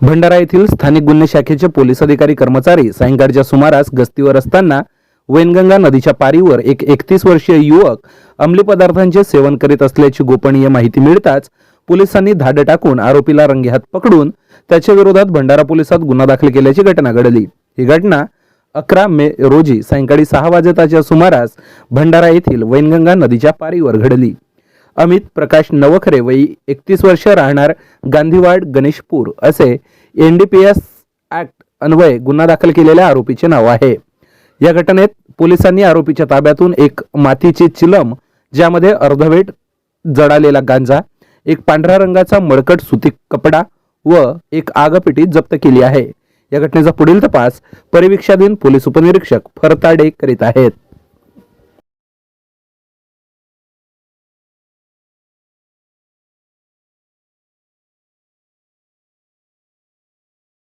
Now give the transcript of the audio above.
भंडारा येथील स्थानिक गुन्हे शाखेचे पोलीस अधिकारी कर्मचारी सायंकाळच्या सुमारास गस्तीवर असताना वैनगंगा नदीच्या पारीवर एक एकतीस वर्षीय युवक अंमली पदार्थांचे सेवन करीत असल्याची गोपनीय माहिती मिळताच पोलिसांनी धाड टाकून आरोपीला रंगेहात पकडून त्याच्या विरोधात भंडारा पोलिसात गुन्हा दाखल केल्याची घटना घडली. ही घटना अकरा मे रोजी सायंकाळी सहा वाजताच्या सुमारास भंडारा येथील वैनगंगा नदीच्या पारीवर घडली. अमित प्रकाश नवखरे वयी एकतीस वर्ष राहणार गांधीवाड गणेशपूर असे N D P S act अन्वये गुन्हा दाखल केलेल्या आरोपीचे नाव आहे. या घटनेत पोलिसांनी आरोपीच्या ताब्यातून एक मातीची चिलम ज्यामध्ये अर्धवेट जडालेला गांजा एक पांढऱ्या रंगाचा मळकट सुती कपडा व एक आगपेटी जप्त केली आहे. या घटनेचा पुढील तपास परिवीक्षाधीन पोलीस उपनिरीक्षक फरताडे करीत आहेत.